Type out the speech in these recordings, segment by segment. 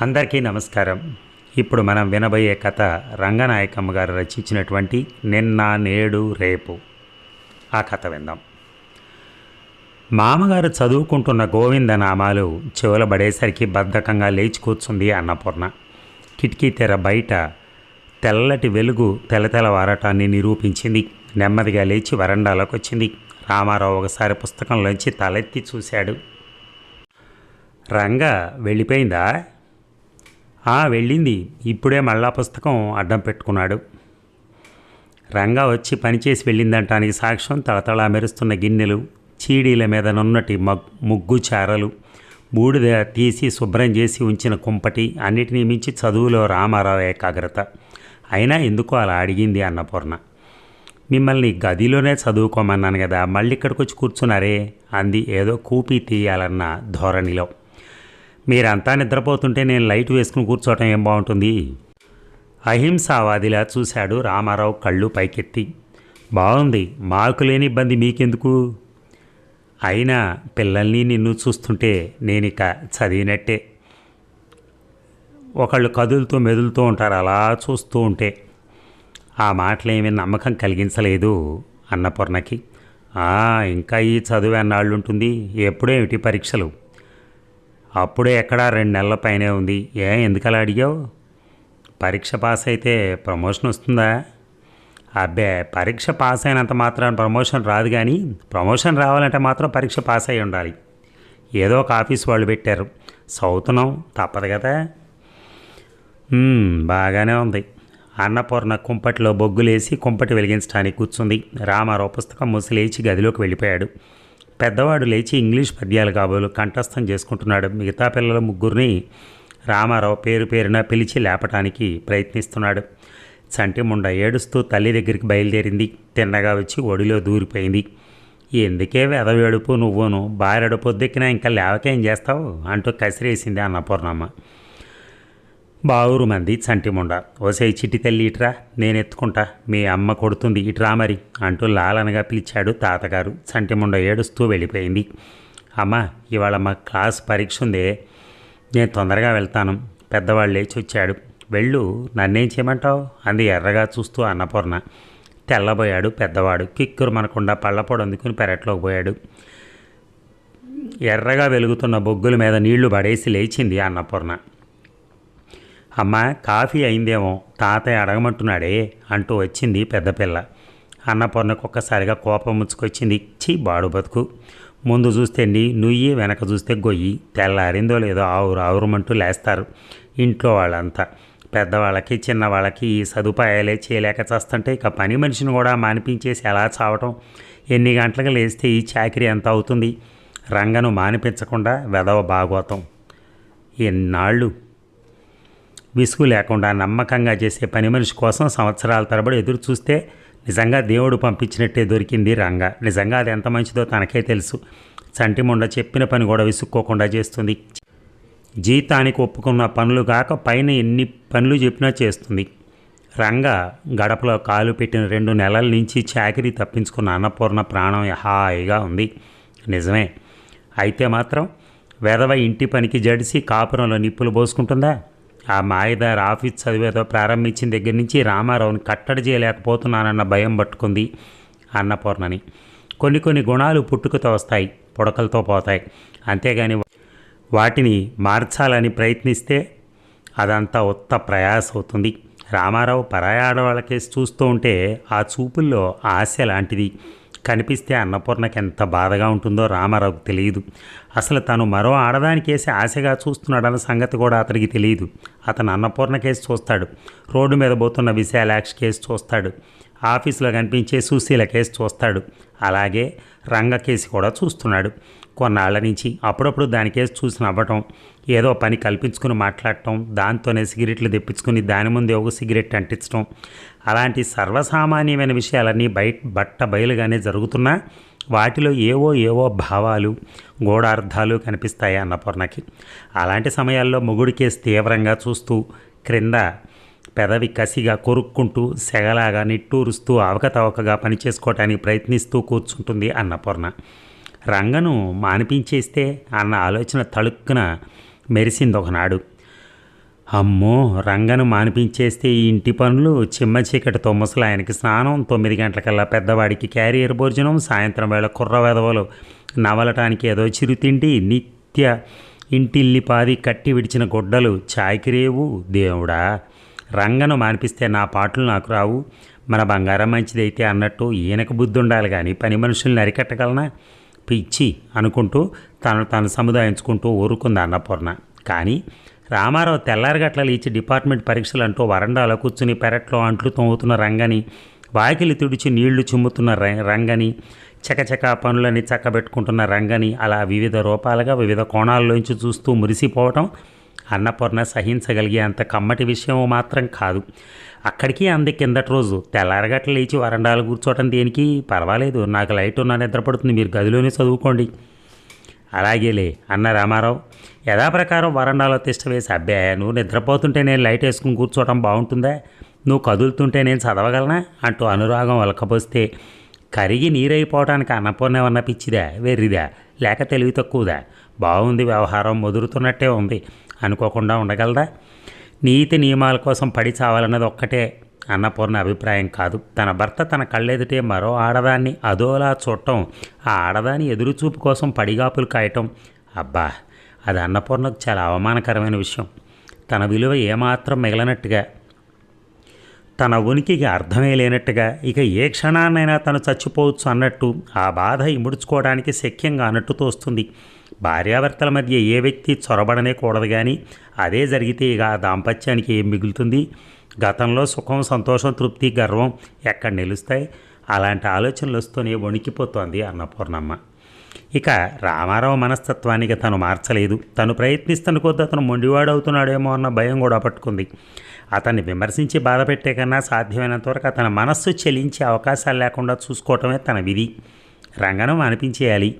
అందరికీ నమస్కారం. ఇప్పుడు మనం వినబోయే కథ రంగనాయకమ్మ గారు రచించినటువంటి నిన్న నేడు రేపు. ఆ కథ విందాం. మామగారు చదువుకుంటున్న గోవింద నామాలు చెవుల పడేసరికి బద్ధకంగా లేచి కూర్చుంది అన్నపూర్ణ. కిటికీ తెర బయట తెల్లటి వెలుగు తెలతెలవారటాన్ని నిరూపించింది. నెమ్మదిగా లేచి వరండాలోకి వచ్చింది రామారావు ఒకసారి పుస్తకంలోంచి తలెత్తి చూశాడు. రంగ వెళ్ళిపోయిందా? ఆ వెళ్ళింది. ఇప్పుడే మళ్ళా పుస్తకం అడ్డం పెట్టుకున్నాడు. రంగా వచ్చి పనిచేసి వెళ్ళిందంటానికి సాక్ష్యం తళతళ మెరుస్తున్న గిన్నెలు చీడీల మీద నున్నటి మగ్ ముగ్గు చారలు బూడిద తీసి శుభ్రం చేసి ఉంచిన కుంపటి అన్నిటినీ మించి చదువులో రామారావు ఏకాగ్రత. అయినా ఎందుకో అలా అడిగింది అన్నపూర్ణ మిమ్మల్ని గదిలోనే చదువుకోమన్నాను కదా మళ్ళీ ఇక్కడికి వచ్చి కూర్చున్నారే అంది ఏదో కూపి తీయాలన్న ధోరణిలో. మీరంతా నిద్రపోతుంటే నేను లైట్ వేసుకుని కూర్చోవటం ఏం బాగుంటుంది? అహింసావాదిలా చూశాడు రామారావు కళ్ళు పైకెత్తి. బాగుంది మాకు లేని ఇబ్బంది మీకెందుకు? అయినా పిల్లల్ని నిన్ను చూస్తుంటే నేనిక చదివినట్టే. ఒకళ్ళు కదులుతూ మెదులుతూ ఉంటారు అలా చూస్తూ ఉంటే. ఆ మాటలేమీ నమ్మకం కలిగించలేదు అన్నపూర్ణకి. ఇంకా ఈ చదువు ఎన్నాళ్ళు ఉంటుంది ఎప్పుడేమిటి పరీక్షలు? అప్పుడే ఎక్కడా రెండు నెలల పైనే ఉంది. ఏ ఎందుకలా అడిగావు? పరీక్ష పాస్ అయితే ప్రమోషన్ వస్తుందా? అబ్బే పరీక్ష పాస్ అయినంత మాత్రం ప్రమోషన్ రాదు కానీ ప్రమోషన్ రావాలంటే మాత్రం పరీక్ష పాస్ అయి ఉండాలి. ఏదో ఒక ఆఫీస్ వాళ్ళు పెట్టారు. చదువుతున్నాం తప్పదు కదా? బాగానే ఉంది. అన్నపూర్ణ కుంపటిలో బొగ్గులేసి కుంపటి వెలిగించడానికి కూర్చుంది. రామారావు పుస్తకం ముసలేచి గదిలోకి వెళ్ళిపోయాడు. పెద్దవాడు లేచి ఇంగ్లీష్ పద్యాలు కాబోలు కంఠస్థం చేసుకుంటున్నాడు. మిగతా పిల్లల ముగ్గురిని రామారావు పేరు పేరున పిలిచి లేపటానికి ప్రయత్నిస్తున్నాడు. చంటి ముండ ఏడుస్తూ తల్లి దగ్గరికి బయలుదేరింది. తిన్నగా వచ్చి ఒడిలో దూరిపోయింది. ఎందుకే వెదవేడుపు నువ్వును? బారెడు పొద్దెక్కినా ఇంకా లేవకేం చేస్తావు? అంటూ కసిరేసింది అన్నపూర్ణమ్మ. బావురు మంది చంటిముండ. ఓసే చిట్టి తల్లి ఇట్రా నేను ఎత్తుకుంటా మీ అమ్మ కొడుతుంది ఇట్రా మరి అంటూ లాలనగా పిలిచాడు తాతగారు. చంటిముండ ఏడుస్తూ వెళ్ళిపోయింది. అమ్మ ఇవాళ మా క్లాస్ పరీక్ష ఉందే నేను తొందరగా వెళ్తాను. పెద్దవాళ్ళు లేచి వచ్చాడు. వెళ్ళు నన్నేం చేయమంటావు? అంది ఎర్రగా చూస్తూ అన్నపూర్ణ. తెల్లబోయాడు పెద్దవాడు. కిక్కురు మనకుండా పళ్ళపొడి అందుకుని పెరట్లోకి పోయాడు. ఎర్రగా వెలుగుతున్న బొగ్గుల మీద నీళ్ళు పడేసి లేచింది అన్నపూర్ణ. అమ్మ కాఫీ అయిందేమో తాతయ్య అడగమంటున్నాడే అంటూ వచ్చింది పెద్దపిల్ల అన్నపూర్ణకు ఒక్కసారిగా కోపం ముచ్చుకొచ్చింది. చీ బాడు బతుకు. ముందు చూస్తే నీ నుయ్యి వెనక చూస్తే గొయ్యి. తెల్లారిందో లేదో ఆవురు ఆవురమంటూ లేస్తారు ఇంట్లో వాళ్ళంతా. పెద్దవాళ్ళకి చిన్నవాళ్ళకి ఈ సదుపాయాలే చేయలేక చేస్తుంటే ఇక పని మనిషిని కూడా మానిపించేసి ఎలా చావటం? ఎన్ని గంటలకు లేస్తే ఈ చాకరీ ఎంత అవుతుంది? రంగను మానిపించకుండా వెదవ భాగవతం. ఎన్నాళ్ళు? విసుగు లేకుండా నమ్మకంగా చేసే పని మనిషి కోసం సంవత్సరాల తరబడి ఎదురు చూస్తే నిజంగా దేవుడు పంపించినట్టే దొరికింది రంగ. నిజంగా అది ఎంత మంచిదో తనకే తెలుసు. చంటిముండ చెప్పిన పని కూడా విసుక్కోకుండా చేస్తుంది. జీతానికి ఒప్పుకున్న పనులు కాక పైన ఎన్ని పనులు చెప్పినా చేస్తుంది. రంగ గడపలో కాలు పెట్టిన రెండు నెలల నుంచి చాకరీ తప్పించుకున్న అన్నపూర్ణ ప్రాణం హాయిగా ఉంది. నిజమే. అయితే మాత్రం వెధవ ఇంటి పనికి జడిసి కాపురంలో నిప్పులు పోసుకుంటుందా? ఆ మాయదారి ఆఫీస్ చదివేదో ప్రారంభించిన దగ్గర నుంచి రామారావుని కట్టడి చేయలేకపోతున్నానన్న భయం పట్టుకుంది అన్నపూర్ణని. కొన్ని కొన్ని గుణాలు పుట్టుకతో వస్తాయి పుడకలతో పోతాయి. అంతేగాని వాటిని మార్చాలని ప్రయత్నిస్తే అదంతా ఉత్త ప్రయాస అవుతుంది రామారావు పరాయ ఆడవాళ్ళ కేసు చూస్తూ ఉంటే ఆ చూపుల్లో ఆశ లాంటిది. కనిపిస్తే అన్నపూర్ణకి ఎంత బాధగా ఉంటుందో రామారావుకు తెలియదు. అసలు తను మరో ఆడదానికేసి ఆశగా చూస్తున్నాడన్న సంగతి కూడా అతనికి తెలియదు. అతను అన్నపూర్ణ కేసు చూస్తాడు. రోడ్డు మీద పోతున్న విశాలాక్షి కేసు చూస్తాడు. ఆఫీసులో కనిపించే సుశీల కేసు చూస్తాడు. అలాగే రంగ కేసు కూడా చూస్తున్నాడు. కొన్నాళ్ళ నుంచి అప్పుడప్పుడు దాని కేసు చూసి నవ్వటం ఏదో పని కల్పించుకుని మాట్లాడటం దాంతోనే సిగరెట్లు తెప్పించుకుని దాని ముందే ఒక సిగరెట్ అంటించడం అలాంటి సర్వసామాన్యమైన విషయాలన్నీ బయట బట్ట బయలుగానే జరుగుతున్నా వాటిలో ఏవో ఏవో భావాలు గూఢార్థాలు కనిపిస్తాయి అన్నపూర్ణకి. అలాంటి సమయాల్లో మొగుడి కేసు తీవ్రంగా చూస్తూ క్రింద పెదవి కసిగా కొరుక్కుంటూ సెగలాగా నిట్టూరుస్తూ అవకతవకగా పనిచేసుకోవటానికి ప్రయత్నిస్తూ కూర్చుంటుంది అన్నపూర్ణ. రంగను మానిపించేస్తే అన్న ఆలోచన తళుక్కున మెరిసింది ఒకనాడు అమ్మో రంగను మానిపించేస్తే ఈ ఇంటి పనులు చిమ్మ చీకటితో ముసలాయనకి స్నానం తొమ్మిది గంటలకల్లా పెద్దవాడికి క్యారియర్ భోజనం సాయంత్రం వేళ కుర్ర వెదవలు. నవలటానికి ఏదో చిరుతిండి నిత్య ఇంటిల్లిపాది కట్టి విడిచిన గుడ్డలు. చాయ్కి రేవు దేవుడా! రంగను మానిపిస్తే నా పాటలు నాకు రావు. మన బంగారం మంచిదైతే అన్నట్టు ఈయనకు బుద్ధి ఉండాలి కానీ పని మనుషుల్ని అరికట్టగలనా? పిచ్చి అనుకుంటూ తను తాను సముదాయించుకుంటూ ఊరుకుంది అన్నపూర్ణ. కానీ రామారావు తెల్లారగట్ల లేచి డిపార్ట్మెంట్ పరీక్షలు అంటూ వరండాలో కూర్చుని పెరట్లో అంట్లు తోముతున్న రంగని వాకిలి తుడిచి నీళ్ళు చిమ్ముతున్న ర- రంగని చకచక పనులని చక్కబెట్టుకుంటున్న రంగని అలా వివిధ రూపాలుగా వివిధ కోణాల్లోంచి చూస్తూ మురిసిపోవటం అన్నపూర్ణ సహించగలిగే అంత కమ్మటి విషయం మాత్రం కాదు. అక్కడికి అంది కిందటి రోజు. తెల్లారగట్ల లేచి వరండాలు కూర్చోవటం దేనికి? పర్వాలేదు నాకు లైట్ ఉన్నా నిద్రపడుతుంది మీరు గదిలోనే చదువుకోండి. అలాగేలే అన్న రామారావు. యథాప్రకారం వరండాలో తిష్ట వేసి అబ్బే నువ్వు నిద్రపోతుంటే నేను లైట్ వేసుకుని కూర్చోవటం బాగుంటుందా? నువ్వు కదులుతుంటే నేను చదవగలనా? అంటూ అనురాగం వలకపోస్తే కరిగి నీరైపోవటానికి అన్నపూర్ణ ఉన్న పిచ్చిదా వెర్రిదా లేక తెలివి తక్కువదా? బాగుంది వ్యవహారం ముదురుతున్నట్టే ఉంది. అనుకోకుండా ఉండగలదా? నీతి నియమాల కోసం పడి చావాలన్నది ఒక్కటే అన్నపూర్ణ అభిప్రాయం కాదు. తన భర్త తన కళ్ళెదుటే మరో ఆడదాన్ని అదోలా చూడటం ఆ ఆడదాని ఎదురుచూపు కోసం పడిగాపులు కాయటం అబ్బా అది అన్నపూర్ణకు చాలా అవమానకరమైన విషయం. తన విలువ ఏమాత్రం మిగలనట్టుగా తన ఉనికికి అర్థమే లేనట్టుగా ఇక ఏ క్షణాన్నైనా తను చచ్చిపోవచ్చు అన్నట్టు ఆ బాధ ఇముడుచుకోవడానికి శక్యంగా అన్నట్టు తోస్తుంది. భార్యాభర్తల మధ్య ఏ వ్యక్తి చొరబడనే కూడదు కానీ అదే జరిగితే ఇక ఆ దాంపత్యానికి ఏం మిగులుతుంది? గతంలో సుఖం సంతోషం తృప్తి గర్వం ఎక్కడ నిలుస్తాయి? అలాంటి ఆలోచనలు వస్తూనే వణికిపోతోంది అన్నపూర్ణమ్మ. ఇక రామారావు మనస్తత్వానికి తను మార్చలేదు. తను ప్రయత్నిస్తున్న కొద్ది అతను మొండివాడవుతున్నాడేమో అన్న భయం కూడా పట్టుకుంది. అతన్ని విమర్శించి బాధ పెట్టే కన్నా సాధ్యమైనంత వరకు అతని మనస్సు చెలించే అవకాశాలు లేకుండా చూసుకోవటమే తన విధి. రంగనం అనిపించేయాలి.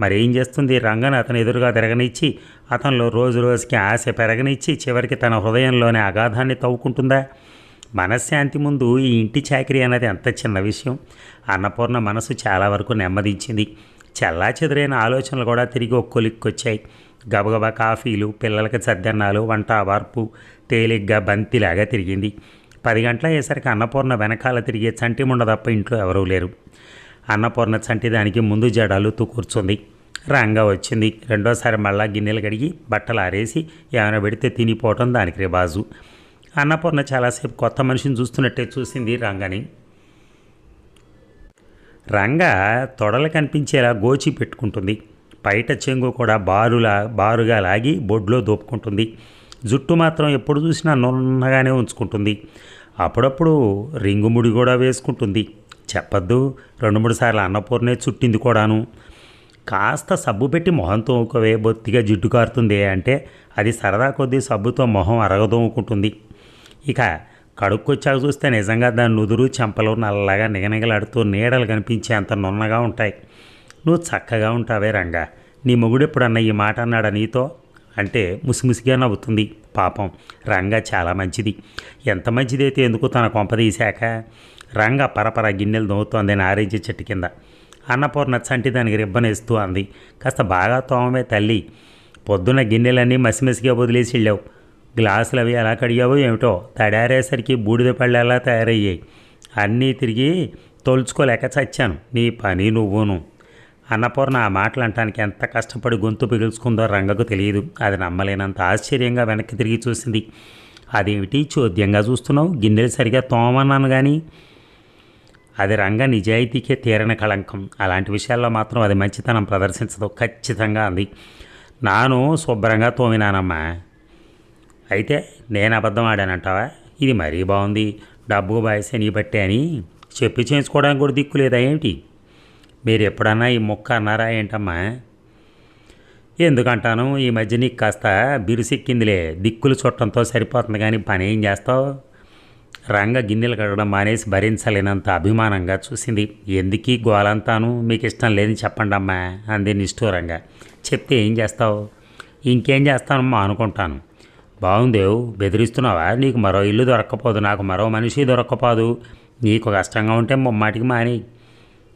మరేం చేస్తుంది? రంగను అతను ఎదురుగా తిరగనిచ్చి అతనిలో రోజు రోజుకి ఆశ పెరగనిచ్చి చివరికి తన హృదయంలోనే అగాధాన్ని తవ్వుకుంటుందా? మనశ్శాంతి ముందు ఈ ఇంటి చాకరీ అనేది ఎంత చిన్న విషయం. అన్నపూర్ణ మనసు చాలా వరకు నెమ్మదించింది. చల్లా చెదురైన ఆలోచనలు కూడా తిరిగి ఒక్కొలిక్కొచ్చాయి గబగబా కాఫీలు పిల్లలకి సద్దన్నాలు వంట వార్పు తేలిగ్గా బంతిలాగా తిరిగింది. పది గంటల అయ్యేసరికి అన్నపూర్ణ వెనకాల తిరిగే చంటిముండ తప్ప ఇంట్లో ఎవరూ లేరు. అన్నపూర్ణ చంటిదానికి ముందు జడాలుతూ కూర్చుంది. రంగా వచ్చింది. రెండోసారి మళ్ళా గిన్నెలు కడిగి బట్టలు ఆరేసి ఏమైనా పెడితే తినిపోవటం దానికి రివాజు. అన్నపూర్ణ చాలాసేపు కొత్త మనిషిని చూస్తున్నట్టే చూసింది రంగని. రంగ తొడలు కనిపించేలా గోచి పెట్టుకుంటుంది. బయట చెంగు కూడా బారులా బారుగా లాగి బొడ్లో దోపుకుంటుంది. జుట్టు మాత్రం ఎప్పుడు చూసినా నున్నగానే ఉంచుకుంటుంది. అప్పుడప్పుడు రింగుముడి కూడా వేసుకుంటుంది. చెప్పద్దు. రెండు మూడు సార్లు అన్నపూర్ణే చుట్టింది కూడాను. కాస్త సబ్బు పెట్టి మొహం తోముకోవే బొత్తిగా జిడ్డు కారుతుంది అంటే అది సరదా కొద్దీ సబ్బుతో మొహం అరగదోముకుంటుంది. ఇక కడుక్కొచ్చాక చూస్తే నిజంగా దాని నుదురు చెంపలు నల్లగా నిగనిగలాడుతూ నీడలు కనిపించే అంత నున్నగా ఉంటాయి. నువ్వు చక్కగా ఉంటావే రంగా. నీ మొగుడు ఎప్పుడన్నా ఈ మాట అన్నాడా నీతో? అంటే ముసిముసిగా నవ్వుతుంది. పాపం రంగా చాలా మంచిది. ఎంత మంచిదైతే ఎందుకు తన కొంప తీశాక రంగ పరపర గిన్నెలు నవ్వుతోంది నారింజ చెట్టు కింద. అన్నపూర్ణ చంటి దానికి రిబ్బనేస్తూ అంది. కాస్త బాగా తోమమే తల్లి పొద్దున్న గిన్నెలన్నీ మసిమసిగా వదిలేసి వెళ్ళావు. గ్లాసులు అవి ఎలా కడిగావో ఏమిటో తడారేసరికి బూడిద పళ్ళు ఎలా తయారయ్యాయి. అన్నీ తిరిగి తోల్చుకోలేక చచ్చాను. నీ పని నువ్వును. అన్నపూర్ణ ఆ మాటలు అంటానికి ఎంత కష్టపడి గొంతు పిగుల్చుకుందో రంగకు తెలియదు. అది నమ్మలేనంత ఆశ్చర్యంగా వెనక్కి తిరిగి చూసింది. అదేమిటి? చోద్యంగా చూస్తున్నావు? గిన్నెలు సరిగా తోమన్నాను కానీ అది రంగ నిజాయితీకే తీరని కళంకం. అలాంటి విషయాల్లో మాత్రం అది మంచితనం ప్రదర్శించదు. ఖచ్చితంగా అంది. నాను శుభ్రంగా తోమినానమ్మా. అయితే నేను అబద్ధం ఆడానంటావా? ఇది మరీ బాగుంది డబ్బు బాయసే నీ బట్టే అని చెప్పి చేయించుకోవడానికి కూడా దిక్కు లేదా ఏమిటి? మీరు ఎప్పుడన్నా ఈ మొక్క అన్నారా ఏంటమ్మా? ఎందుకంటాను? ఈ మధ్య నీకు కాస్త బిరుసిక్కిందిలే దిక్కులు చుట్టంతో సరిపోతుంది కానీ పని ఏం చేస్తావు? రంగ గిన్నెలు కడగడం మానేసి భరించలేనంత అభిమానంగా చూసింది. ఎందుకీ గోలంతాను? మీకు ఇష్టం లేదని చెప్పండి అమ్మా అంది నిష్ఠూరంగా. చెప్తే ఏం చేస్తావు? ఇంకేం చేస్తానమ్మా అనుకుంటాను. బాగుందేవు బెదిరిస్తున్నావా? నీకు మరో ఇల్లు దొరక్కపోదు నాకు మరో మనిషి దొరక్కపోదు. నీకు కష్టంగా ఉంటే ముమ్మాటికి మాని.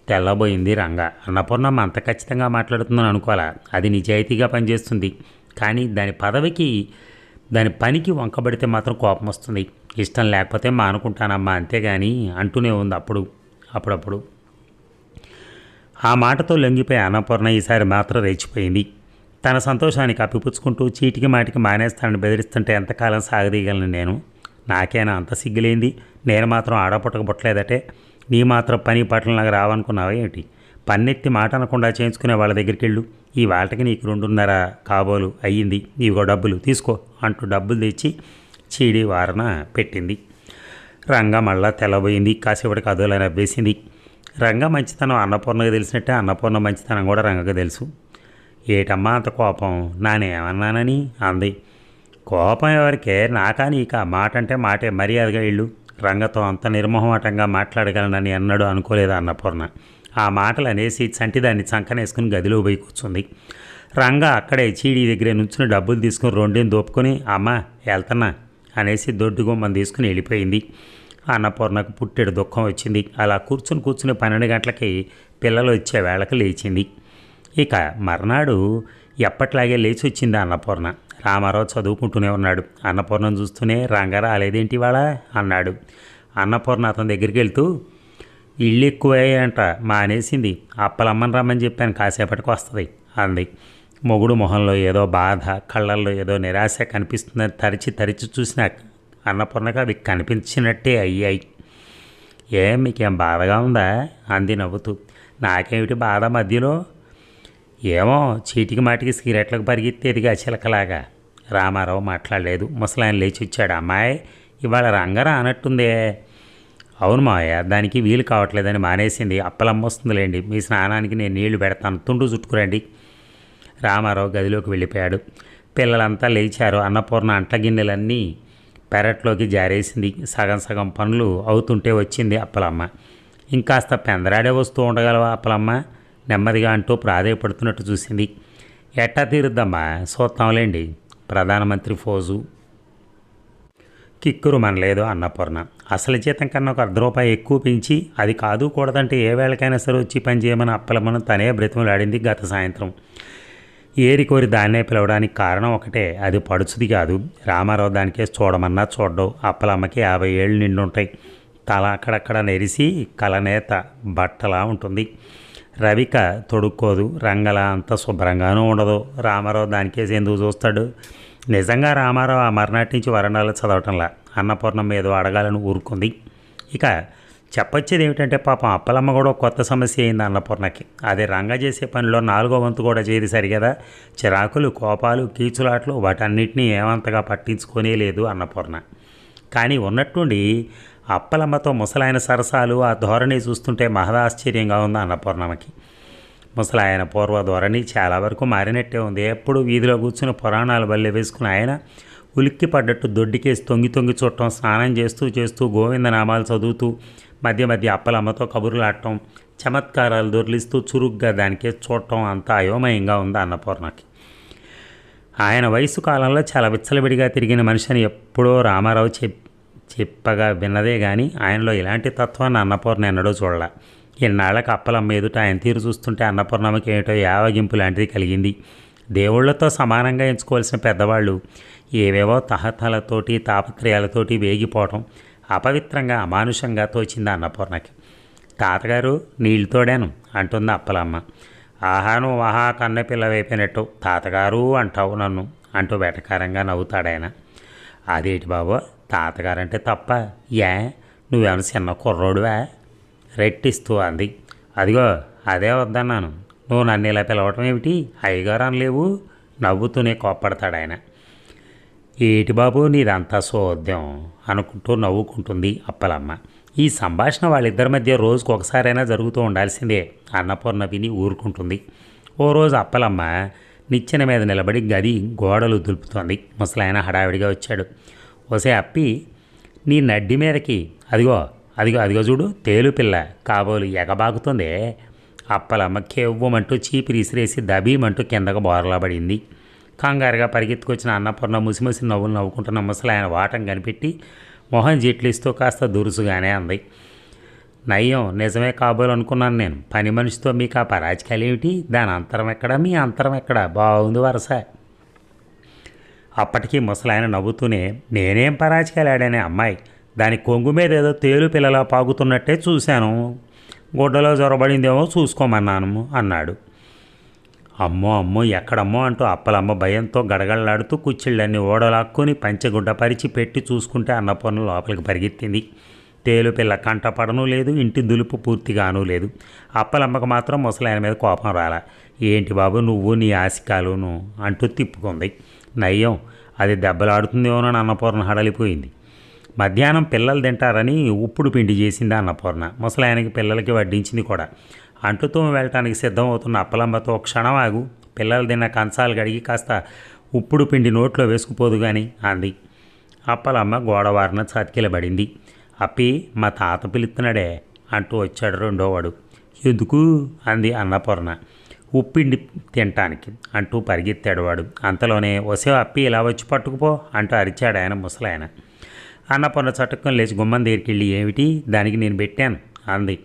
తెల్లబోయింది రంగ. అన్నపూర్ణమ్మ అంత ఖచ్చితంగా మాట్లాడుతుందని అనుకోవాలా? అది నిజాయితీగా పనిచేస్తుంది. కానీ దాని పదవికి దాని పనికి వంకబడితే మాత్రం కోపం వస్తుంది. ఇష్టం లేకపోతే మానుకుంటానమ్మా అంతేగాని అంటూనే ఉంది అప్పుడు అప్పుడప్పుడు. ఆ మాటతో లొంగిపోయి అన్నపూర్ణ ఈసారి మాత్రం రెచ్చిపోయింది. తన సంతోషానికి అప్పిపుచ్చుకుంటూ చీటికి మాటికి మానేస్తానని బెదిరిస్తుంటే ఎంతకాలం సాగదీయగలను నేను? నాకేనా అంత సిగ్గులేంది? నేను మాత్రం ఆడపుట్టక పుట్టలేదటే. నీ మాత్రం పని పట్లలాగా రావనుకున్నావా ఏమిటి? పన్నెత్తి మాట అనకుండా చేయించుకునే వాళ్ళ దగ్గరికి వెళ్ళు ఈ వాళ్ళకి నీకు రెండున్నర కాబోలు అయ్యింది. ఇవిగో డబ్బులు. తీసుకో అంటూ డబ్బులు తెచ్చి చీడి వారన పెట్టింది. రంగ మళ్ళా తెల్లబోయింది. కాసేపటికి అదోలని అబ్బేసింది రంగ మంచితనం అన్నపూర్ణకు తెలిసినట్టే అన్నపూర్ణ మంచితనం కూడా రంగకు తెలుసు. ఏటమ్మా అంత కోపం? నానేమన్నానని అంది. కోపం ఎవరికే? నాకా నీకా? మాట అంటే మాటే మర్యాదగా ఇళ్ళు రంగతో అంత నిర్మోహమాటంగా మాట్లాడగలనని అన్నాడు అనుకోలేదు అన్నపూర్ణ ఆ మాటలు అనేసి చంటిదాన్ని చంకనేసుకుని గదిలో పోయి కూర్చుంది. రంగ అక్కడే చీడీ దగ్గర నుంచుని డబ్బులు తీసుకుని రెండేం దోపుకొని అమ్మ వెళ్తున్నా అనేసి దొడ్డు గుమ్మని తీసుకుని వెళ్ళిపోయింది. అన్నపూర్ణకు పుట్టెడు దుఃఖం వచ్చింది. అలా కూర్చుని కూర్చుని పన్నెండు గంటలకి పిల్లలు వచ్చే వేళకి లేచింది. ఇక మర్నాడు ఎప్పట్లాగే లేచి వచ్చింది అన్నపూర్ణ రామారావు చదువుకుంటూనే ఉన్నాడు. అన్నపూర్ణను చూస్తూనే రంగా రాలేదేంటి వాళ్ళ అన్నాడు. అన్నపూర్ణ అతని దగ్గరికి వెళ్తూ ఇల్లు ఎక్కువయ్యాయంట మానేసింది. అప్పలమ్మని రమ్మని చెప్పాను కాసేపటికి వస్తుంది అంది. మొగుడు మొహంలో ఏదో బాధ కళ్ళల్లో ఏదో నిరాశ కనిపిస్తుందని తరిచి తరిచి చూసిన అన్నపూర్ణకు అవి కనిపించినట్టే అయ్యాయి. ఏం మీకేం బాధగా ఉందా? అంది నవ్వుతూ. నాకేమిటి బాధ మధ్యలో? ఏమో చీటికి మాటికి సిగరెట్లకు పరిగెత్తేదిగా చిలకలాగా. రామారావు మాట్లాడలేదు. ముసలాయన లేచి వచ్చాడు. అమ్మాయి ఇవాళ రంగరా అన్నట్టుందే. అవును మావయ్య దానికి వీలు కావట్లేదని మానేసింది. అప్పలమ్మ వస్తుందిలేండి. మీ స్నానానికి నేను నీళ్ళు పెడతాను. తుండు చుట్టుకురండి. రామారావు గదిలోకి వెళ్ళిపోయాడు. పిల్లలంతా లేచారు. అన్నపూర్ణ అంట్ల గిన్నెలన్నీ పెరట్లోకి జారేసింది. సగం సగం పనులు అవుతుంటే వచ్చింది అప్పలమ్మ. ఇంకాస్త పెందరాడే వస్తూ ఉండగలవా అప్పలమ్మ? నెమ్మదిగా అంటూ ప్రాధేయపడుతున్నట్టు చూసింది. ఎట్టా తీరుద్దమ్మా? చూస్తాంలేండి ప్రధానమంత్రి ఫోజు. కిక్కురు మనలేదు అన్నపూర్ణ అసలు జీతం కన్నా ఒక అర్ధ రూపాయి ఎక్కువ పెంచి అది కాదు కూడదంటే ఏ వేళకైనా సరే వచ్చి పని చేయమని అప్పలమ్మను తనే బ్రతిమలాడింది గత సాయంత్రం. ఏరి కోరి దాన్నే పిలవడానికి కారణం ఒకటే అది పడుచుది కాదు. రామారావు దానికే చూడమన్నా చూడడం. అప్పలమ్మకి యాభై ఏళ్ళు నిండుంటాయి. తల అక్కడక్కడ నెరిసి కలనేత బట్టలా ఉంటుంది. రవిక తొడుక్కోదు రంగల అంత శుభ్రంగానూ ఉండదు. రామారావు దానికేసి ఎందుకు చూస్తాడు? నిజంగా రామారావు ఆ మర్నాటి నుంచి వరణాలు చదవటంలా? అన్నపూర్ణం ఏదో అడగాలని ఊరుకుంది. ఇక చెప్పొచ్చేది ఏమిటంటే పాపం అప్పలమ్మ కూడా కొత్త సమస్య అయింది అన్నపూర్ణకి. అదే రంగ చేసే పనిలో నాలుగో వంతు కూడా చేయదు సరిగదా? చిరాకులు కోపాలు కీచులాట్లు వాటన్నిటినీ ఏమంతగా పట్టించుకోనే లేదు అన్నపూర్ణ. కానీ ఉన్నట్టుండి అప్పలమ్మతో ముసలాయన సరసాలు ఆ ధోరణి చూస్తుంటే మహదాశ్చర్యంగా ఉంది అన్నపూర్ణమ్మకి ముసలాయన పూర్వ ధోరణి చాలా వరకు మారినట్టే ఉంది. ఎప్పుడు వీధిలో కూర్చుని పురాణాలు బల్లె వేసుకుని ఆయన ఉలిక్కి పడ్డట్టు దొడ్డికేసి తొంగి తొంగి చుట్టం స్నానం చేస్తూ చేస్తూ గోవిందనామాలు చదువుతూ మధ్య మధ్య అప్పలమ్మతో కబుర్లాడటం చమత్కారాలు దొర్లిస్తూ చురుగ్గా దానికే చూడటం అంత అయోమయంగా ఉంది అన్నపూర్ణకి ఆయన వయసు కాలంలో చాలా విచ్చలవిడిగా తిరిగిన మనిషిని ఎప్పుడో రామారావు చెప్ చెప్పగా విన్నదే కానీ ఆయనలో ఇలాంటి తత్వాన్ని అన్నపూర్ణ ఎన్నడూ చూడలే. ఇన్నాళ్ళకి అప్పలమ్మ ఎదుట ఆయన తీరు చూస్తుంటే అన్నపూర్ణమ్మకి ఏమిటో యావగింపు లాంటిది కలిగింది. దేవుళ్ళతో సమానంగా ఎంచుకోవాల్సిన పెద్దవాళ్ళు ఏవేవో తహతలతోటి తాపత్రయాలతోటి వేగిపోవటం అపవిత్రంగా అమానుషంగా తోచింది అన్నపూర్ణకి. తాతగారు నీళ్ళు తోడాను అంటుంది అప్పలమ్మ. ఆహాను నువ్వు ఆహా కన్నెపిల్ల తాతగారు అంటావు నన్ను అంటూ వెటకారంగా నవ్వుతాడాయన. అదేటి బాబో? తాతగారంటే తప్ప ఏ? నువ్వేమైనా చిన్న కుర్రోడువా? రెట్టిస్తూ అంది. అదిగో అదే వద్దన్నాను. నువ్వు నన్ను ఇలా పిలవటం ఏమిటి? అయ్యగారు అనలేవు. నవ్వుతూనే కోప్పడతాడు ఆయన. ఏటి బాబు నీదంతా సోద్యం అనుకుంటూ నవ్వుకుంటుంది అప్పలమ్మ. ఈ సంభాషణ వాళ్ళిద్దరి మధ్య రోజుకు ఒకసారైనా జరుగుతూ ఉండాల్సిందే అన్నపూర్ణ విని ఊరుకుంటుంది. ఓ రోజు అప్పలమ్మ నిచ్చెన మీద నిలబడి గది గోడలు దులుపుతోంది. ముసలాయన హడావిడిగా వచ్చాడు. ఒసే అప్పి నీ నడ్డి మీదకి అదిగో అదిగో అదిగో చూడు తేలు పిల్ల కాబోలు ఎగబాకుతుందే. అప్పలమ్మ కెవ్వమంటూ చీపి ఇసిరేసి దబీమంటూ కిందకు బోరలా పడింది. కంగారుగా పరిగెత్తుకొచ్చిన అన్నపూర్ణ ముసిముసి నవ్వులు నవ్వుకుంటున్న ముసలి ఆయన వాటం కనిపెట్టి మొహం జీట్లిస్తూ కాస్త దురుసుగానే అంది. నయ్యం నిజమే కాబోలు అనుకున్నాను నేను. పని మనిషితో మీకు ఆ పరాజకాలు ఏమిటి దాని అంతరం ఎక్కడ? మీ అంతరం ఎక్కడ? బాగుంది వరస. అప్పటికీ ముసలాయన నవ్వుతూనే నేనేం పరాచికలాడనే అమ్మాయి? దాని కొంగు మీద ఏదో తేలు పిల్లలా పాగుతున్నట్టే చూశాను. గుడ్డలో జొరబడిందేమో చూసుకోమన్నాను అన్నాడు. అమ్మో అమ్మో ఎక్కడమ్మో అంటూ అప్పలమ్మ భయంతో గడగడలాడుతూ కుచ్చిళ్ళన్ని ఓడలాక్కుని పంచగుడ్డ పరిచి పెట్టి చూసుకుంటే అన్నపూర్ణ లోపలికి పరిగెత్తింది. తేలు పిల్ల కంటపడను లేదు ఇంటి దులుపు పూర్తిగానూ లేదు. అప్పలమ్మకు మాత్రం ముసలాయన మీద కోపం రాల. ఏంటి బాబు నువ్వు నీ ఆశకాలును అంటూ తిప్పుకుంది. నయ్యం. అది దెబ్బలాడుతుందేమోనని అన్నపూర్ణ హడలిపోయింది. మధ్యాహ్నం పిల్లలు తింటారని ఉప్పుడు పిండి చేసింది అన్నపూర్ణ. ముసలాయనకి పిల్లలకి వడ్డించింది కూడా. అంటుతూ వెళ్ళటానికి సిద్ధమవుతున్న అప్పలమ్మతో క్షణం ఆగు. పిల్లలు తిన్న కంచాలు కడిగి కాస్త ఉప్పుడు పిండి నోట్లో వేసుకుపోదు కానీ అంది. అప్పలమ్మ గోడవారిన చతికిలబడింది. అప్పి మా తాత పిలుస్తున్నాడే అంటూ వచ్చాడు రెండోవాడు. ఎందుకు? అంది అన్నపూర్ణ. ఉప్పిండి తినటానికి అంటూ పరిగెత్తాడు వాడు. అంతలోనే వసే అప్పి ఇలా వచ్చి పట్టుకుపో అంటూ అరిచాడు ఆయన ముసలాయన. అన్నపూర్ణ చటుక్కని లేచి గుమ్మం దగ్గరికి వెళ్ళి ఏమిటి? దానికి నేను పెట్టాను అంది.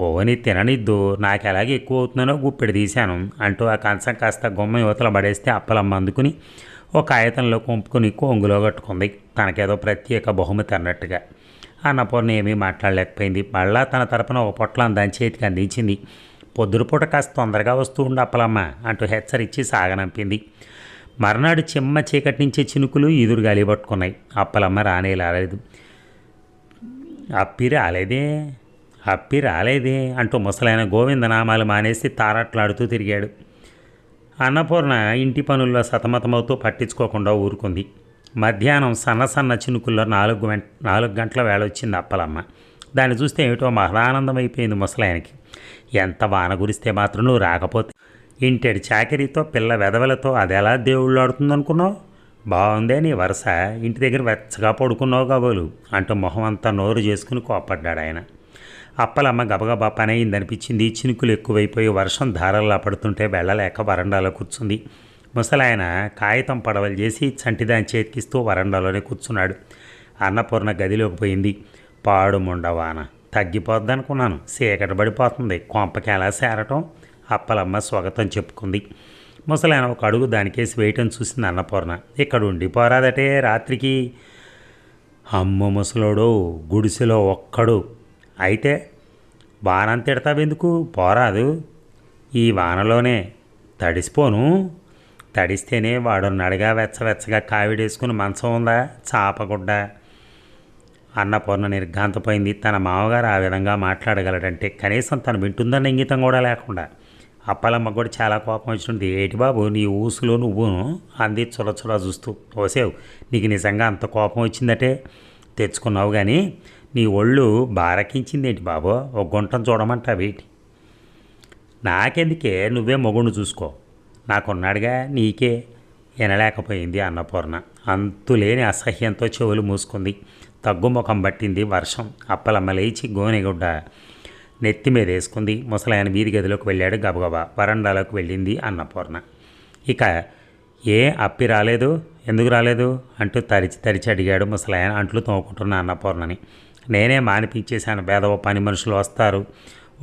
పోని తిననిద్దు నాకు ఎలాగే ఎక్కువ అవుతుందనో గుప్పెడు తీశాను అంటూ ఆ కంచం కాస్త గుమ్మ యువతలు పడేస్తే అప్పలమ్మ అందుకుని ఒక కాగితంలో కొంపుకుని కొంగులో కట్టుకుంది. తనకేదో ప్రత్యేక బహుమతి అన్నట్టుగా. అన్నపూర్ణ ఏమీ మాట్లాడలేకపోయింది. మళ్ళా తన తరపున ఒక పొట్లం దాని చేతికి అందించింది. పొద్దురుపూట కాస్త తొందరగా వస్తూ ఉండు అప్పలమ్మ అంటూ హెచ్చరించి సాగనంపింది. మర్నాడు చిమ్మ చీకటి నుంచే చినుకులు ఎదురు గాలి పట్టుకున్నాయి. అప్పలమ్మ రానే రాలేదు. అప్పి రాలేదే అప్పి రాలేదే అంటూ ముసలైన గోవిందనామాలు మానేసి తారట్లాడుతూ తిరిగాడు. అన్నపూర్ణ ఇంటి పనుల్లో సతమతమవుతూ పట్టించుకోకుండా ఊరుకుంది. మధ్యాహ్నం సన్న సన్న చినుకుల్లో నాలుగు గంట నాలుగు గంటల వేళ వచ్చింది అప్పలమ్మ. దాన్ని చూస్తే ఏమిటో మహదానందం అయిపోయింది ముసలాయనకి. ఎంత వాన గురిస్తే మాత్రం నువ్వు రాకపోతే. ఇంటెడి చాకరీతో పిల్ల వెదవలతో అదెలా దేవుళ్ళు ఆడుతుందనుకున్నావు? బాగుందే నీ వరుస. ఇంటి దగ్గర వెచ్చగా పడుకున్నావు కాబోలు అంటూ మొహం అంతా నోరు చేసుకుని కోపడ్డాడు ఆయన. అప్పలమ్మ గబగబా పని అయిందనిపించింది చినుకులు ఎక్కువైపోయి వర్షం ధారల్లా పడుతుంటే వెళ్ళలేక వరండాలో కూర్చుంది. ముసలాయన కాగితం పడవలు చేసి చంటిదాని చేతికిస్తూ వరండాలోనే కూర్చున్నాడు. అన్నపూర్ణ గదిలోకి పోయింది. పాడు ముండవాన తగ్గిపోద్ది అనుకున్నాను చీకటి పడిపోతుంది. కొంపకి ఎలా సేరటం అప్పలమ్మ స్వాగతం చెప్పుకుంది. ముసలాయన ఒక అడుగు దానికేసి వేయటం చూసింది అన్నపూర్ణ. ఇక్కడ ఉండిపోరాదటే రాత్రికి. అమ్మ ముసలోడు గుడిసెలో ఒక్కడు. అయితే వానం తిడతావెందుకు? పోరాదు. ఈ వానలోనే తడిసిపోను. తడిస్తేనే వాడు నడగా వెచ్చవెచ్చగా కావిడేసుకుని మంచం ఉందా? చాపగుడ్డ. అన్నపూర్ణ నిర్ఘాంతపోయింది. తన మామగారు ఆ విధంగా మాట్లాడగలడంటే కనీసం తను వింటుందన్న ఇంగితం కూడా లేకుండా. అప్పలమ్మ కూడా చాలా కోపం వచ్చింది. ఏటి బాబు నీ ఊసులో నువ్వును అంది చురచుర చూస్తూ. ఓసేవు నీకు నిజంగా అంత కోపం వచ్చిందటే? తెచ్చుకున్నావు కానీ నీ ఒళ్ళు బారకించింది ఏంటి బాబు? ఒక గుంటం చూడమంటావేటి నాకెందుకే? నువ్వే మొగుడు చూసుకో. నాకున్నాడుగా నీకే. వినలేకపోయింది అన్నపూర్ణ. అంతులేని అసహ్యంతో చెవులు మూసుకుంది. తగ్గుముఖం పట్టింది వర్షం. అప్పలమ్మ లేచి గోనెగుడ్డ నెత్తి మీద వేసుకుంది. ముసలాయన వీధి గదిలోకి వెళ్ళాడు గబగబా. వరండాలోకి వెళ్ళింది అన్నపూర్ణ. ఇక ఏ అప్పి రాలేదు? ఎందుకు రాలేదు? అంటూ తరిచి తరిచి అడిగాడు ముసలాయన అంట్లు తోముకుంటున్న అన్నపూర్ణని. నేనే మానిపించేశాను. పేదవ పని మనుషులు వస్తారు.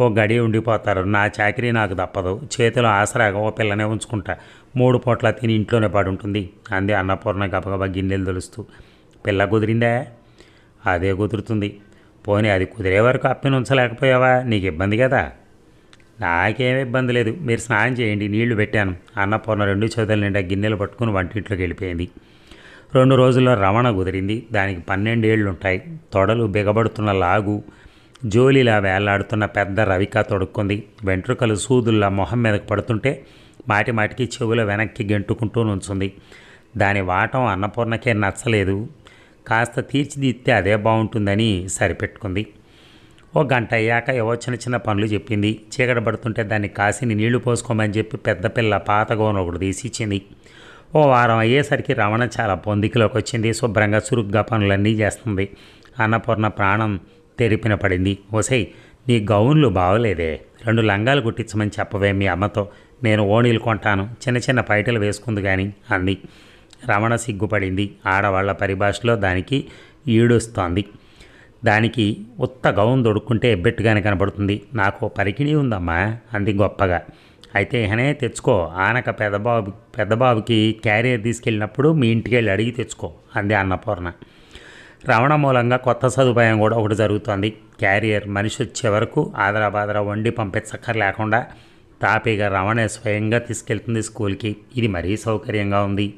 ఓ గడి ఉండిపోతారు. నా చాకరీ నాకు తప్పదు. చేతిలో ఆసరాగా ఓ పిల్లనే ఉంచుకుంటా. మూడు పూట్ల తిని ఇంట్లోనే పడుంటుంది. అంది అన్నపూర్ణ గబగబా గిన్నెలు తెలుస్తూ పిల్ల కుదిరిందా? అదే కుదురుతుంది. పోనీ అది కుదిరే వరకు అప్పిని ఉంచలేకపోయావా? నీకు ఇబ్బంది కదా? నాకేం ఇబ్బంది లేదు. మీరు స్నానం చేయండి. నీళ్ళు పెట్టాను. అన్నపూర్ణ రెండు చేతుల నిండా గిన్నెలు పట్టుకుని వంటింట్లోకి వెళ్ళిపోయింది. రెండు రోజుల్లో రవాణా కుదిరింది. దానికి పన్నెండేళ్ళు ఉంటాయి తొడలు బిగబడుతున్న లాగు. జోలిలా వేలాడుతున్న పెద్ద రవిక తొడుక్కుంది. వెంట్రుకలు సూదుల్లా మొహం మీదకు పడుతుంటే మాటి మాటికి చెవుల వెనక్కి గెంటుకుంటూ నుంచుంది. దాని వాటం అన్నపూర్ణకే నచ్చలేదు. కాస్త తీర్చిదిద్దితే అదే బాగుంటుందని సరిపెట్టుకుంది. ఓ గంట అయ్యాక ఏవో చిన్న చిన్న పనులు చెప్పింది. చీకట పడుతుంటే దాన్ని కాసిని నీళ్ళు పోసుకోమని చెప్పి పెద్ద పిల్ల పాత గోన ఒకటి తీసి ఇచ్చింది ఓ వారం అయ్యేసరికి రమణ చాలా పొందికలోకి వచ్చింది. శుభ్రంగా చురుగ్గా పనులన్నీ చేస్తుంది. అన్నపూర్ణ ప్రాణం తెరిపిన పడింది. ఓసై నీ గౌన్లు బాగోలేదే రెండు లంగాలు కుట్టించమని చెప్పవే మీ అమ్మతో. నేను ఓణీలు కొంటాను. చిన్న చిన్న పైటలు వేసుకుంది కానీ అంది. రమణ సిగ్గుపడింది. ఆడవాళ్ళ పరిభాషలో దానికి ఈడొస్తోంది. దానికి ఉత్త గౌన్ దొడుక్కుంటే ఎబ్బెట్టుగానే కనబడుతుంది నాకు పరికిణి ఉందమ్మా అంది గొప్పగా. అయితే ఇహనే తెచ్చుకో. ఆనక పెద్దబాబు పెద్దబాబుకి క్యారియర్ తీసుకెళ్ళినప్పుడు మీ ఇంటికి వెళ్ళి అడిగి తెచ్చుకో అంది అన్నపూర్ణ. రమణ మూలంగా కొత్త సదుపాయం కూడా ఒకటి జరుగుతోంది. క్యారియర్ మనిషి వచ్చే వరకు ఆదరాబాదరా వండి పంపించక్కర్ లేకుండా తాపీగా రమణ స్వయంగా తీసుకెళ్తుంది స్కూల్కి. ఇది మరీ సౌకర్యంగా ఉంది.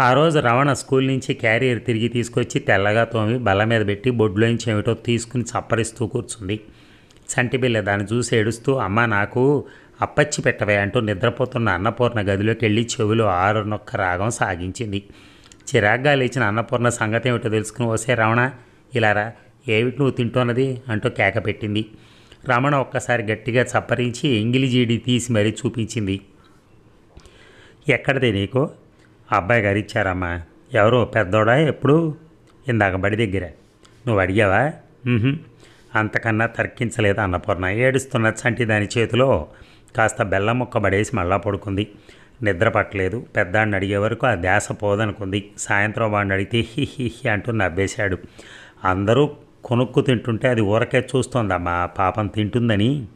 ఆ రోజు రమణ స్కూల్ నుంచి క్యారియర్ తిరిగి తీసుకొచ్చి తెల్లగా తోమి బల్ల మీద పెట్టి బొడ్లోంచి ఏమిటో తీసుకుని చప్పరిస్తూ కూర్చుంది. చంటిబిల్ల దాన్ని చూసి ఏడుస్తూ అమ్మ నాకు అప్పచ్చి పెట్టవే అంటూ నిద్రపోతున్న అన్నపూర్ణ గదిలోకి వెళ్ళి చెవిలో ఆరు నొక్క రాగం సాగించింది. చిరాగ్గా లేచిన అన్నపూర్ణ సంగతి ఏమిటో తెలుసుకుని ఓసే రమణ ఇలారా ఏమిటి నువ్వు తింటున్నది? అంటూ కేక పెట్టింది. రమణ ఒక్కసారి గట్టిగా చప్పరించి ఎంగిలి జీడి తీసి మరీ చూపించింది. ఎక్కడదే నీకు? అబ్బాయి గారు ఇచ్చారమ్మా. ఎవరో? పెద్దోడా ఎప్పుడు? ఇందాక బడి దగ్గర. నువ్వు అడిగావా? అంతకన్నా తర్కించలేదు అన్నపూర్ణ. ఏడుస్తున్న చంటి దాని చేతిలో కాస్త బెల్లం ముక్క పడేసి మళ్ళా పడుకుంది. నిద్ర పట్టలేదు. పెద్దాడిని అడిగే వరకు ఆ ధ్యాస పోదనుకుంది. సాయంత్రం వాడిని అడిగితే హి హి హి అంటూ నవ్వేశాడు అందరూ కొనుక్కు తింటుంటే అది ఊరకే చూస్తోందమ్మా. పాపం తింటుందని.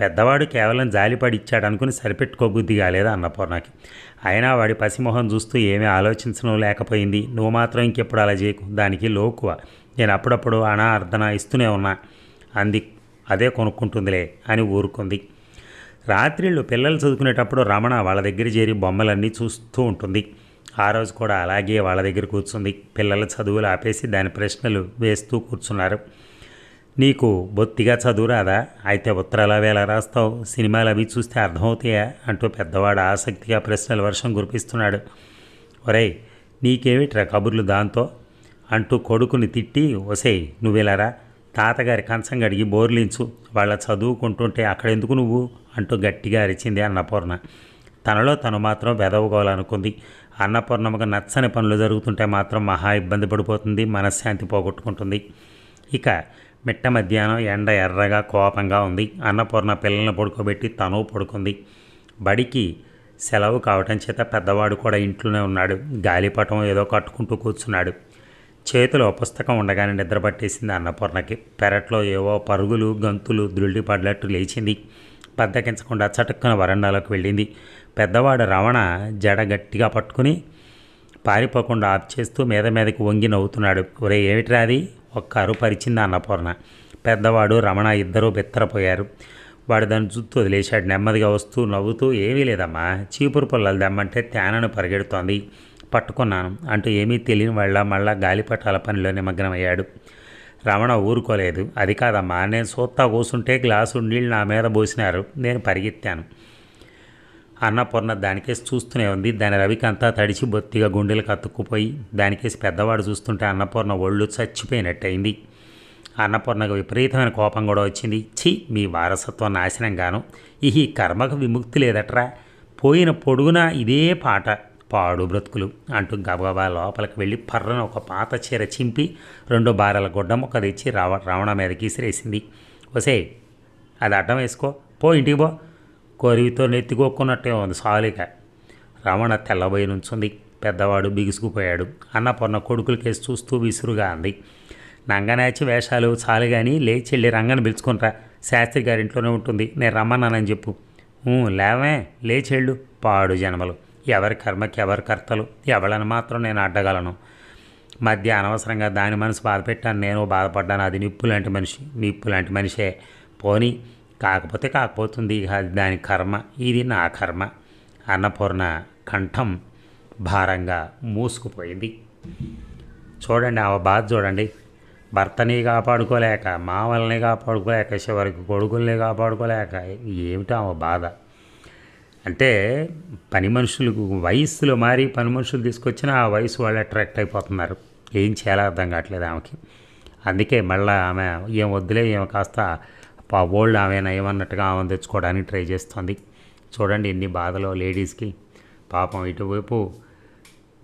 పెద్దవాడు కేవలం జాలిపడి ఇచ్చాడు అనుకుని సరిపెట్టుకోబుద్ధి కాలేదు? అన్నపూర్ణకి అయినా వాడి పసిమొహం చూస్తూ ఏమీ ఆలోచించడం లేకపోయింది. నువ్వు మాత్రం ఇంకెప్పుడు అలా చేయకు. దానికి లోకువ నేను అప్పుడప్పుడు అనా ఇస్తూనే ఉన్నా. అంది. అదే కొనుక్కుంటుందిలే అని ఊరుకుంది. రాత్రిళ్ళు పిల్లలు చదువుకునేటప్పుడు రమణ వాళ్ళ దగ్గర చేరి బొమ్మలన్నీ చూస్తూ ఉంటుంది. ఆ రోజు కూడా అలాగే వాళ్ళ దగ్గర కూర్చుంది. పిల్లల చదువులు ఆపేసి దాని ప్రశ్నలు వేస్తూ కూర్చున్నారు. నీకు బొత్తిగా చదువు రాదా? అయితే ఉత్తరాలు అవి ఎలా రాస్తావు? సినిమాలు అవి చూస్తే అర్థమవుతాయా? అంటూ పెద్దవాడు ఆసక్తిగా ప్రశ్నల వర్షం కురిపిస్తున్నాడు. ఒరేయ్ నీకేమిట్రా కబుర్లు దాంతో? అంటూ కొడుకుని తిట్టి ఒసేయ్ నువ్వెలారా తాతగారి కంచం గడిగి బోర్లించు. వాళ్ళ చదువుకుంటుంటే అక్కడెందుకు నువ్వు? అంటూ గట్టిగా అరిచింది అన్నపూర్ణ. తనలో తను మాత్రం వెదవుకోవాలనుకుంది. అన్నపూర్ణమ్మకు నచ్చని పనులు జరుగుతుంటే మాత్రం మహా ఇబ్బంది పడిపోతుంది మనశ్శాంతి పోగొట్టుకుంటుంది. ఇక మిట్ట మధ్యాహ్నం ఎండ ఎర్రగా కోపంగా ఉంది. అన్నపూర్ణ పిల్లల్ని పడుకోబెట్టి తను పడుకుంది. బడికి సెలవు కావటం చేత పెద్దవాడు కూడా ఇంట్లోనే ఉన్నాడు. గాలిపటం ఏదో కట్టుకుంటూ కూర్చున్నాడు. చేతిలో పుస్తకం ఉండగానే నిద్ర పట్టేసింది అన్నపూర్ణకి. పెరట్లో ఏవో పరుగులు గంతులు ద్రుళ్ళి పడ్డట్టు లేచింది. బద్దకించకుండా చటుక్కున వరండాలోకి వెళ్ళింది. పెద్దవాడు రమణ జడ గట్టిగా పట్టుకుని పారిపోకుండా ఆప్ చేస్తూ మీద మీదకి వంగి నవ్వుతున్నాడు. ఒరే ఏమిట్రా అది? ఒక్క అరుపరిచింది అన్నపూర్ణ. పెద్దవాడు రమణ ఇద్దరూ బిత్తరపోయారు. వాడు దాని జుత్తు వదిలేశాడు. నెమ్మదిగా వస్తూ నవ్వుతూ ఏమీ లేదమ్మా చీపురు పుల్లలు దమ్మంటే తేనను పరిగెడుతోంది. పట్టుకున్నాను అంటూ ఏమీ తెలియని వాళ్ళ మళ్ళా గాలిపటాల పనిలో నిమగ్నమయ్యాడు. రమణ ఊరుకోలేదు. అది కాదమ్మా నేను సూత్తా కూసుంటే గ్లాసు నీళ్ళు నా మీద పోసినారు. నేను పరిగెత్తాను. అన్నపూర్ణ దానికేసి చూస్తూనే ఉంది. దాని రవికంతా తడిచి బొత్తిగా గుండెలకు అతుక్కుపోయి దానికేసి పెద్దవాడు చూస్తుంటే అన్నపూర్ణ ఒళ్ళు చచ్చిపోయినట్టయింది. అన్నపూర్ణకు విపరీతమైన కోపం కూడా వచ్చింది. ఛీ మీ వారసత్వం నాశనం గాను ఈ కర్మకు విముక్తి లేదట్రా. పోయిన పొడుగున ఇదే పాట. పాడు బ్రతుకులు అంటూ గబగబా లోపలికి వెళ్ళి పర్రన ఒక పాత చీర చింపి రెండు బారల గుడ్డ మొక్క తెచ్చి రావ రావణ మీదకి ఇసిరేసింది. ఒసే అది అడ్డం వేసుకో. పో ఇంటికి పో. కొరివితో నెత్తికొక్కున్నట్టే ఉంది సాలిక. రమణ తెల్లబోయి నుంచుంది. పెద్దవాడు బిగుసుకుపోయాడు. అన్నపూర్ణ కొడుకులు కేసు చూస్తూ విసురుగా అంది. నంగనాచి వేషాలు చాలు కానీ లేచి వెళ్ళి రంగని పిలుచుకుంటా శాస్త్రి గారి ఇంట్లోనే ఉంటుంది. నేను రమ్మన్నానని చెప్పు. లేవే లేచెళ్ళు పాడు జన్మలు. ఎవరి కర్మకి ఎవరి కర్తలు. ఎవళ్ళని మాత్రం నేను అడ్డగలను. మధ్య అనవసరంగా దాని మనసు బాధపెట్టాను. నేను బాధపడ్డాను. అది నిప్పు లాంటి మనిషి. నిప్పు లాంటి మనిషే. పోనీ కాకపోతే కాకపోతుంది. అది దాని కర్మ ఇది నా కర్మ. అన్నపూర్ణ కంఠం భారంగా మూసుకుపోయింది. చూడండి ఆ బాధ చూడండి. భర్తని కాపాడుకోలేక మామల్ని కాపాడుకోలేక చివరికి కొడుకుల్ని కాపాడుకోలేక ఏమిటో ఆమె బాధ? అంటే పని మనుషులకు వయస్సులో మారి పని మనుషులు తీసుకొచ్చినా ఆ వయసు వాళ్ళు అట్రాక్ట్ అయిపోతున్నారు. ఏం చేయాలో అర్థం కావట్లేదు ఆమెకి. అందుకే మళ్ళీ ఆమె ఏం వద్దులే ఏం కాస్త ఓల్డ్ ఆమె ఏమన్నట్టుగా ఆమె తెచ్చుకోవడానికి ట్రై చేస్తుంది. చూడండి ఎన్ని బాధలు లేడీస్కి. పాపం ఇటువైపు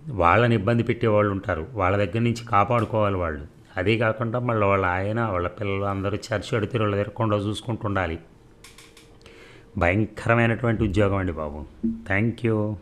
వాళ్ళని ఇబ్బంది పెట్టే వాళ్ళు ఉంటారు. వాళ్ళ దగ్గర నుంచి కాపాడుకోవాలి వాళ్ళు. అదే కాకుండా మళ్ళీ వాళ్ళ ఆయన వాళ్ళ పిల్లలు అందరూ చర్చి అడితే వాళ్ళ తిరగకుండా చూసుకుంటుండాలి భయంకరమైనటువంటి ఉద్యోగం అండి బాబు. Thank you.